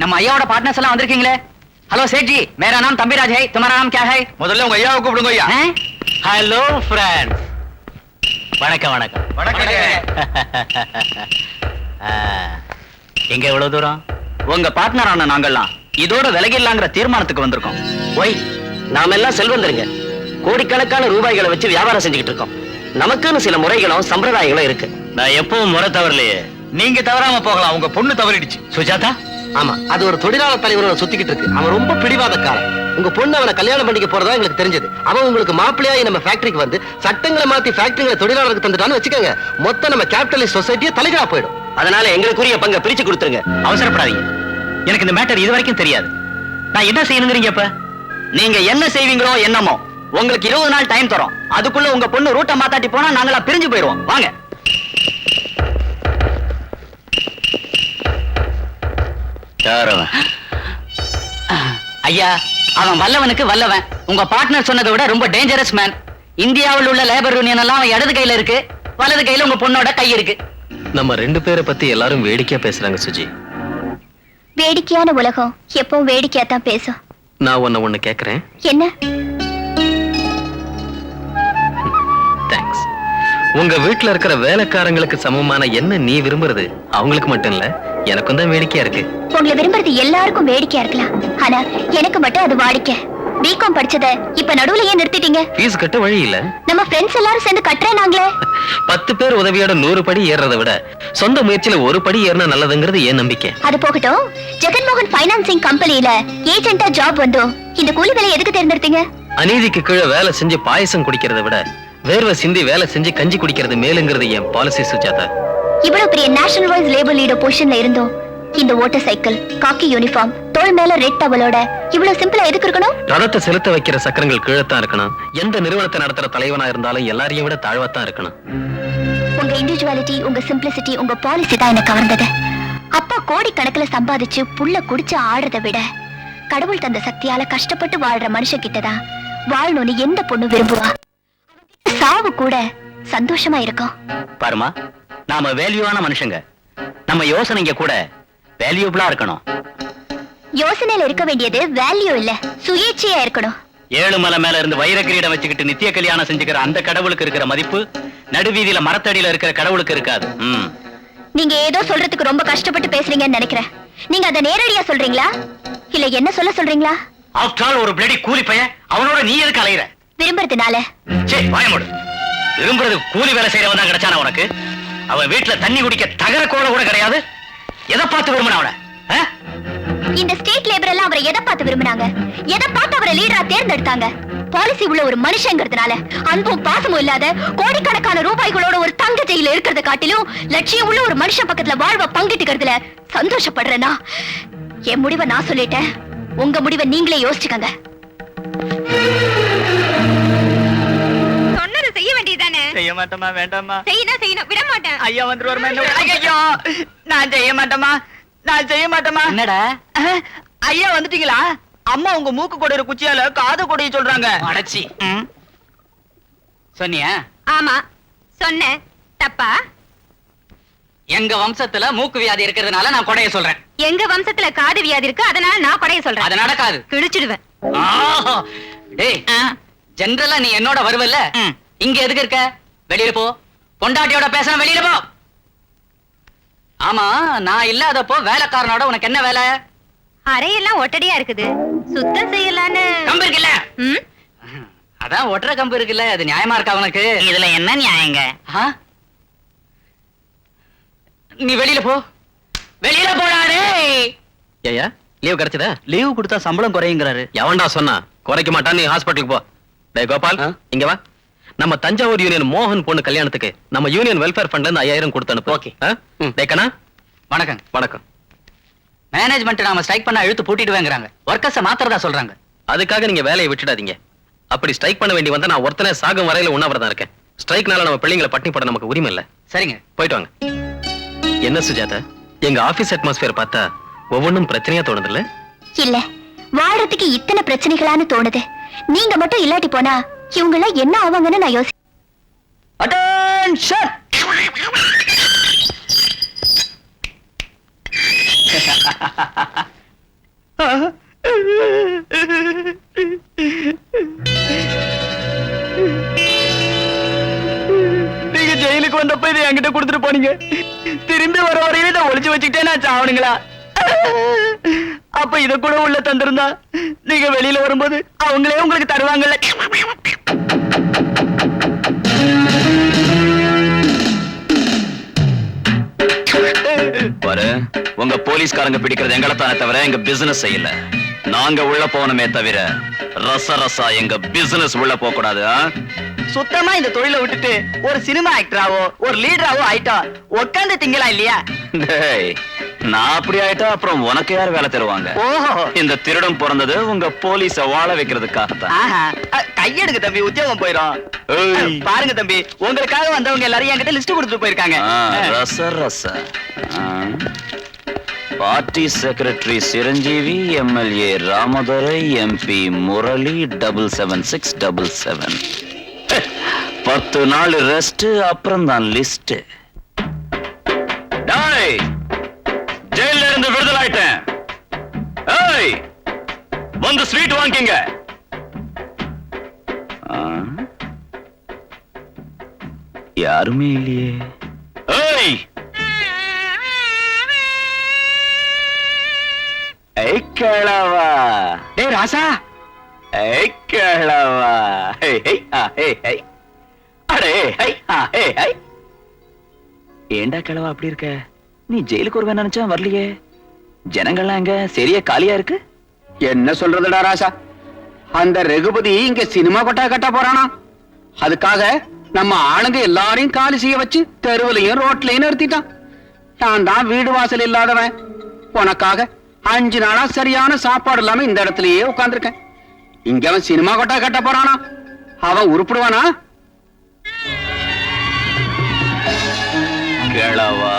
நம்ம ஐயாவோட பார்ட்னர்ஸ் எல்லாம் வந்திருக்கீங்களே? ஹலோ சேட்ஜி. மேரா நாம் தம்பிராஜ் ஹை துமாரா நாம் கே ஹை? முதல்ல உங்க ஐயாவை கூப்பிடுங்க ஐயா. ஹலோ ஃப்ரெண்ட்ஸ் வணக்கம் வணக்கம். வணக்கம் எங்க எவ்வளவு தூரம்? உங்க பார்ட்னரான நாங்கள்லாம் இதோட விலகிடலாங்கிற தீர்மானத்துக்கு வந்திருக்கோம். ஒய் நாம எல்லாம் செல்வந்துருங்க கோடிக்கணக்கான ரூபாய்களை வச்சு வியாபாரம் செஞ்சுக்கிட்டு இருக்கோம். நமக்குன்னு சில முறைகளும் சம்பிரதாயங்களும் இருக்கு. நான் எப்பவும் முறை தவறலையே. நீங்க தவறாம போகலாம் உங்க பொண்ணு தவறிடுச்சு. சுஜாதா? ஆமா அது ஒரு தொழிலாளர் தலைவரோட சுத்திக்கிட்டு இருக்கு. அவன் ரொம்ப பிடிவாதக்காரன். உங்க பொண்ணு அவனை கல்யாணம் பண்ணிக்க போறதா எங்களுக்கு தெரிஞ்சது. அவன் உங்களுக்கு மாப்பிள்ளையாகி நம்ம ஃபேக்டரிக்கு வந்து சட்டங்களை மாத்தி ஃபேக்டரிகளை தொழிலாளருக்கு தந்துட்டான்னு வச்சுக்கோங்க. மொத்தம் நம்ம கேபிட்டலிஸ்ட் சொசைட்டியே தலைகளா போயிடும். அதனால எங்களுக்குரிய பங்கை பிரிச்சு கொடுத்துருங்க. அவசரப்படாதீங்க. எனக்கு இந்த மேட்டர் இது வரைக்கும் தெரியாது. நான் என்ன செய்யணுங்கிறீங்க இப்ப நீங்க என்ன செய்வீங்களோ என்னமோ. உங்களுக்கு இருபது நாள் டைம் தரோம். அதுக்குள்ள உங்க பொண்ணு ரூட்டை மாத்தாட்டி போனா நாங்களா பிரிஞ்சு போயிடுவோம். வாங்க. யார் அவன் ஐயா அவன் வல்லவனுக்கு வல்லவன். உங்க பார்ட்னர் சொன்னதை விட ரொம்ப டேஞ்சரஸ் மேன் இந்தியாவில் உள்ள லேபர் யூனியன் எல்லாம் அவன் இடது கையில இருக்கு. வலது கையில உங்க பொண்ணோட கை இருக்கு. நம்ம ரெண்டு பேரை பத்தி எல்லாரும் வேடிக்கையா பேசுறாங்க சுஜி. வேடிக்கையான உலகம். எப்பவும் வேடிக்கையா தான் பேசும். நான் உன்னை ஒண்ணு கேக்குறேன். என்ன? தேங்க்ஸ் உங்க வீட்ல இருக்கிற வேலைக்காரங்களுக்கு சமமான என்ன நீ விரும்புறது? அவங்களுக்கு மட்டும் இல்ல எனக்கும் தான் வேடிக்கையா இருக்கு. உங்களை விரும்புறது எல்லாருக்கும் வேடிக்கையா இருக்கலாம். ஆனா எனக்கு மட்டும் அது வாடிக்கை. பிகாம் படிச்சத இப்ப நடுவுல ஏன் நிறுத்திட்டீங்க. ஃபீஸ் கட்ட வழி இல்ல. நம்ம ஃப்ரெண்ட்ஸ் எல்லாரும் சேர்ந்து கட்டுறேன் நாங்களே பத்து பேர் உதவியோட நூறு படி ஏறுறதை விட சொந்த முயற்சியில ஒரு படி ஏறினா நல்லதுங்கிறது என் நம்பிக்கை. அது போகட்டும். ஜெகன்மோகன் ஃபைனான்சிங் கம்பெனில ஏஜென்ட்டா ஜாப் வந்தோம். இந்த கூலி வேலை எதுக்கு தேர்ந்தெடுத்தீங்க? அநீதிக்கு கீழே வேலை செஞ்சு பாயசம் குடிக்கிறதை விட வேர்வை சிந்தி வேலை செஞ்சு கஞ்சி குடிக்கிறது மேலுங்கிறது என் பாலிசி சுஜாதா. இவ்வளவு பெரிய நேஷனல் வைஸ் லேபர் லீடர் பொசிஷன்ல இருந்தோம். இந்த ஓட்டர் சைக்கிள் காக்கி யூனிஃபார்ம் தோள் மேல ரெட் டவலோட இவ்வளவு சிம்பிளா எதுக்கு இருக்கணும்? ரதத்தை செலுத்த வைக்கிற சக்கரங்கள் கீழத்தான் இருக்கணும். எந்த நிறுவனத்தை நடத்துற தலைவனா இருந்தாலும் எல்லாரையும் விட தாழ்வாத்தான் இருக்கணும். உங்க இண்டிவிஜுவாலிட்டி உங்க சிம்பிளிசிட்டி உங்க பாலிசி தான் என்ன கவர்ந்தது. அப்பா கோடி கணக்குல சம்பாதிச்சு புள்ள குடிச்சு ஆடுறதை விட கடவுள் தந்த சக்தியால கஷ்டப்பட்டு வாழ்ற மனுஷன் கிட்டதான் வாழணும்னு எந்த பொண்ணு விரும்புவா? சாவு கூட சந்தோஷமா இருக்கும். பாருமா நாம வேல்யூவான மனுஷங்க. நம்ம யோசனைங்க கூட வேல்யூபிளா இருக்கணும். யோசனையில இருக்க வேண்டியது வேல்யூ இல்ல சுயேட்சையா இருக்கணும். ஏழு மலை மேல இருந்து வைர கிரீடம் வச்சுக்கிட்டு நித்திய கல்யாணம் செஞ்சுக்கிற அந்த கடவுளுக்கு இருக்கிற மதிப்பு நடுவீதியில மரத்தடியில இருக்கிற கடவுளுக்கு இருக்காது. நீங்க ஏதோ சொல்றதுக்கு ரொம்ப கஷ்டப்பட்டு பேசுறீங்கன்னு நினைக்கிறேன். நீங்க அதை நேரடியா சொல்றீங்களா? இல்ல என்ன சொல்ல சொல்றீங்களா? All, ஒரு பிளடி கூலி பையன் அவனோட நீ எதுக்கு அலையிற? விரும்புறதுனால. சே வாயமோடு விரும்புறது கூலி வேலை செய்யறவன் தான் கிடைச்சானா உனக்கு? அவ வீட்டுல தண்ணி குடிக்க தகர கோல கூட கிடையாது. எதை பார்த்து விரும்பின அவனை? இந்த ஸ்டேட் லேபர் எல்லாம் அவரை எதை பார்த்து விரும்புனாங்க? எதை பார்த்து அவரை லீடரா தேர்ந்தெடுத்தாங்க? பாலிசி உள்ள ஒரு மனுஷங்கிறதுனால அன்பும் பாசமும் இல்லாத கோடிக்கணக்கான ரூபாய்களோட ஒரு தங்க ஜெயில இருக்கிறத காட்டிலும் லட்சியம் உள்ள ஒரு மனுஷன் பக்கத்துல வாழ்வ பங்கிட்டுக்கிறதுல சந்தோஷப்படுறேனா? என் முடிவை நான் சொல்லிட்டேன். உங்க முடிவை நீங்களே யோசிச்சுக்கங்க. செய்ய மாட்டோமா வேண்டாமா செய்யணும் செய்யணும் விட மாட்டேன் ஐயா வந்துருவாருமா என்ன ஐயோ நான் செய்ய மாட்டேமா நான் செய்ய மாட்டேமா என்னடா ஐயா வந்துட்டீங்களா? அம்மா உங்க மூக்கு கொடையிற குச்சியால காது கொடைய சொல்றாங்க. அடச்சி. சொன்னியா? ஆமா சொன்னேன் தப்பா? எங்க வம்சத்துல மூக்கு வியாதி இருக்கிறதுனால நான் கொடைய சொல்றேன். எங்க வம்சத்துல காது வியாதி இருக்கு அதனால நான் கொடைய சொல்றேன். அது நடக்காது. கிழிச்சிடுவேன். டேய் ஜெனரலா நீ என்னோட வருவல்ல? இங்க எதுக்கு இருக்க? வெளியில போ. பொண்டாட்டியோட பேசணும் வெளியில போ. ஆமா நான் இல்லாதப்போ வேலைக்காரனோட உனக்கு என்ன வேலை? அறையெல்லாம் ஒட்டடியா இருக்குது. சுத்தம் செய்யலான்னு. கம்பு இருக்குல்ல? அதான் ஒற்றை கம்பு இருக்குல்ல அது நியாயமா இருக்கா உனக்கு? இதுல என்ன நியாயங்க? நீ வெளியில போ. வெளியில போடாதே ஏயா லீவ் கிடைச்சதா? லீவு கொடுத்தா சம்பளம் குறையுங்கிறாரு. எவன்டா சொன்னா? குறைக்க மாட்டான் நீ ஹாஸ்பிட்டலுக்கு போ. டேய் கோபால்? இங்க வா. நம்ம தஞ்சாவூர் யூனியன் மோகன் பொண்ணு கல்யாணத்துக்கு நம்ம யூனியன் வெல்ஃபேர் ஃபண்ட்ல இருந்து ஐயாயிரம் கொடுத்து அனுப்பு. வணக்கம் வணக்கம். மேனேஜ்மெண்ட் நாம ஸ்ட்ரைக் பண்ணா இழுத்து பூட்டிடுவேங்கிறாங்க. ஒர்க்கர்ஸ மாத்திரதா சொல்றாங்க. அதுக்காக நீங்க வேலையை விட்டுடாதீங்க. அப்படி ஸ்ட்ரைக் பண்ண வேண்டி வந்தா நான் ஒருத்தனே சாகும் வரையில உண்ணாவிரதம் இருக்கேன். ஸ்ட்ரைக்னால நம்ம பிள்ளைங்களை பட்டினி போட நமக்கு உரிமை இல்ல. சரிங்க. போயிட்டு வாங்க. என்ன சுஜாதா எங்க ஆபீஸ் அட்மாஸ்பியர் பார்த்தா ஒவ்வொன்றும் பிரச்சனையா தோணுது இல்ல. இல்ல வாழ்றதுக்கு இத்தனை பிரச்சனைகளான்னு தோணுது. நீங்க மட்டும் இல்லாட்டி போனா இவங்கள என்ன ஆவாங்கன்னு நான் யோசி அட்டென்ஷன் நீங்க ஜெயிலுக்கு வந்தப்ப இதை என்கிட்ட கொடுத்துட்டு போனீங்க. திரும்பி வர வரையில இதை ஒளிச்சு வச்சுக்கிட்டே நான் சாவணுங்களா? அப்ப இத கூட உள்ள தந்திருந்தா நீங்க வெளியில வரும்போது அவங்களே உங்களுக்கு தருவாங்கல்ல. பாரு உங்க போலீஸ்காரங்க பிடிக்கிறது எங்களைத்தானே தவிர எங்க பிசினஸ் செய்யல நாங்க உள்ள போனமே தவிர ரச ரசா எங்க பிசினஸ் உள்ள போக கூடாது சுத்தமா இந்த தொழிலை விட்டுட்டு ஒரு சினிமா ஆக்டராவோ ஒரு லீடராவோ ஆயிட்டா உட்காந்து திங்கலாம் இல்லையா? நான் அப்படி ஆயிட்டா அப்புறம் உனக்கு யார் வேலை தருவாங்க? ஓஹோ. இந்த திருடம் பிறந்தது உங்க போலீஸ வாழ அ, கையெடுக்கு தம்பி உத்தியோகம் போயிரும். ஏய். பாருங்க தம்பி உங்களுக்காக வந்தவங்க எல்லாரும் என்கிட்ட லிஸ்ட் கொடுத்துட்டு போயிருக்காங்க. ரச ரச. Party secretary Chiranjeevi MLA Ramadurai MP Murali double seven six double seven பத்து நாள் ரெஸ்ட் அப்புறம் தான் லிஸ்ட் ஜெயில இருந்து விடுதலை ஆயிட்டேன் ஏய் வந்து ஸ்வீட் வாங்கிங்க. யாருமே இல்லையே. ஏய். ஏய் கேளவா. டேய் ராசா. கிழவா ஏய் ஏய் அடே ஏண்டா கிழவா அப்படி இருக்க? நீ ஜெயிலுக்கு வருவேன் நினைச்சா வரலையே. ஜனங்கள்லாம் எங்க சரியா காலியா இருக்கு? என்ன சொல்றதுடா ராசா? அந்த ரகுபதி இங்க சினிமா கொட்டா கட்ட போறானா? அதுக்காக நம்ம ஆளுங்க எல்லாரையும் காலி செய்ய வச்சு தெருவுலையும் ரோட்லயும் நிறுத்திட்டான். நான் தான் வீடு வாசல் இல்லாதவன். உனக்காக அஞ்சு நாளா சரியான சாப்பாடு இல்லாம இந்த இடத்துலயே உட்காந்துருக்கேன் இங்க அவன் சினிமா கொட்டா கட்ட போறானா? அவன் உருப்பிடுவானா? கிழவா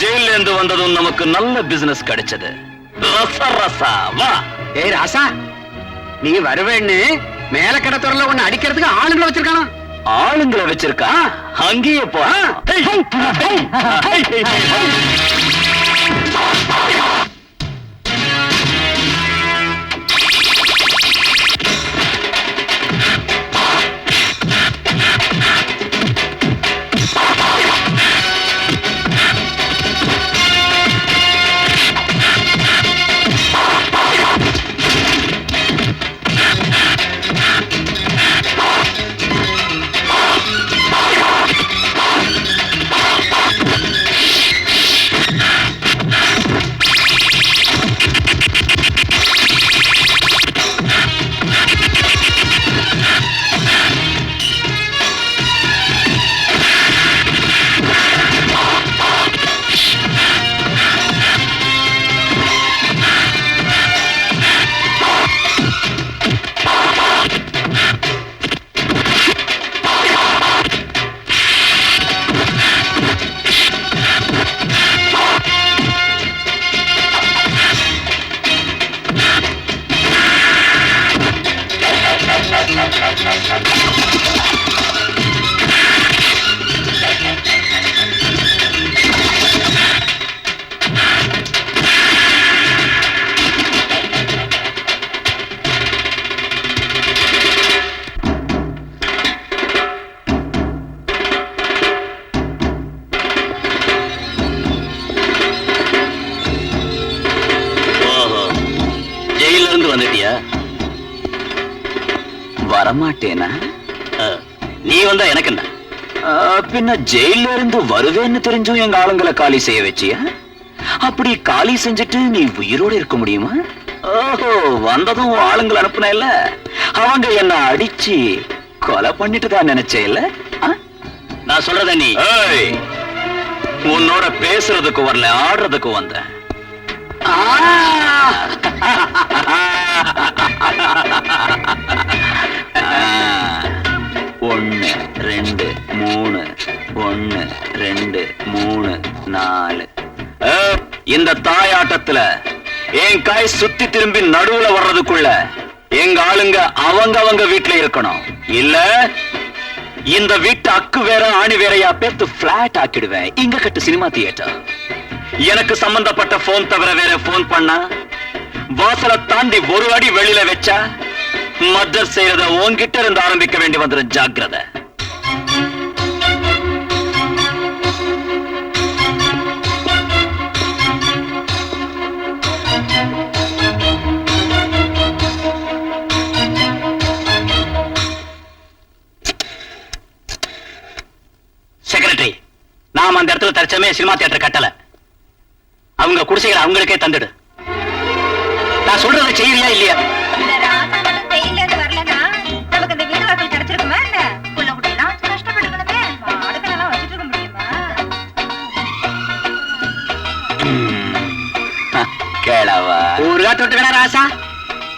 ஜெயில இருந்து வந்ததும் நமக்கு நல்ல பிசினஸ் கிடைச்சது. ரச ரசா வா. ஏய் ராசா நீ வருவேன்னு மேல கடத்துறல உன்னை அடிக்கிறதுக்கு ஆளுங்களை வச்சிருக்கானா? ஆளுங்களை வச்சிருக்கா? அங்கேயே போ. வரமாட்டேனா? நீ வந்தா எனக்கு என்ன? பின்ன ஜெயில இருந்து வருவேன்னு தெரிஞ்சும் எங்க ஆளுங்களை காலி செய்ய வச்சியா? அப்படி காலி செஞ்சுட்டு நீ உயிரோட இருக்க முடியுமா? ஓஹோ வந்ததும் ஆளுங்களை அனுப்புன இல்ல. அவங்க என்ன அடிச்சு கொலை பண்ணிட்டு தான் நினைச்சே இல்ல? நான் சொல்றத நீ உன்னோட பேசுறதுக்கு வரல ஆடுறதுக்கு வந்தேன் ரெண்டு மூணு ஒன்று ரெண்டு மூணு நாலு. இந்த தாயாட்டத்துல என் காய் சுத்தி திரும்பி நடுவுல வர்றதுக்குள்ள எங்க ஆளுங்க அவங்க அவங்க வீட்டுல இருக்கணும். இல்ல இந்த வீட்டு அக்கு வேற ஆணி வேறையா பேத்து பிளாட் ஆக்கிடுவேன். இங்க கட்டு சினிமா தியேட்டர். எனக்கு சம்பந்தப்பட்ட போன் தவிர வேற போன் பண்ணா? வாசலை தாண்டி ஒரு அடி வெளியில வச்சா? மர்டர் செய்யறத உன்கிட்ட இருந்து ஆரம்பிக்க வேண்டி வந்துடும் ஜாக்கிரதை. பக்கத்துல தற்சமே சினிமா தியேட்டர் கட்டல. அவங்க குடிசைகளை அவங்களுக்கே தந்துடு. நான் சொல்றதை செய்யறியா இல்லையா? ஊருகா தொட்டுக்கடா ராசா.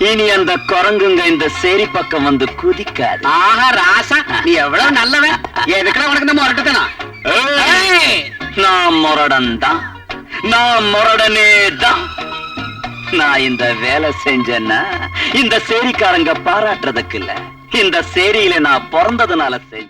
இனி அந்த குரங்குங்க இந்த சேரி பக்கம் வந்து குதிக்காது. ஆஹா ராசா நீ எவ்வளவு நல்லவன் எதுக்குடா உனக்கு முரட்டுத்தனம்? ஏய், நான் முரடன் தான் நான் முரடனே தான் நான் இந்த வேலை செஞ்சேன்னா இந்த சேரிக்காரங்க பாராட்டுறதுக்கு இல்ல. இந்த சேரியில நான் பிறந்ததுனால செஞ்சேன்.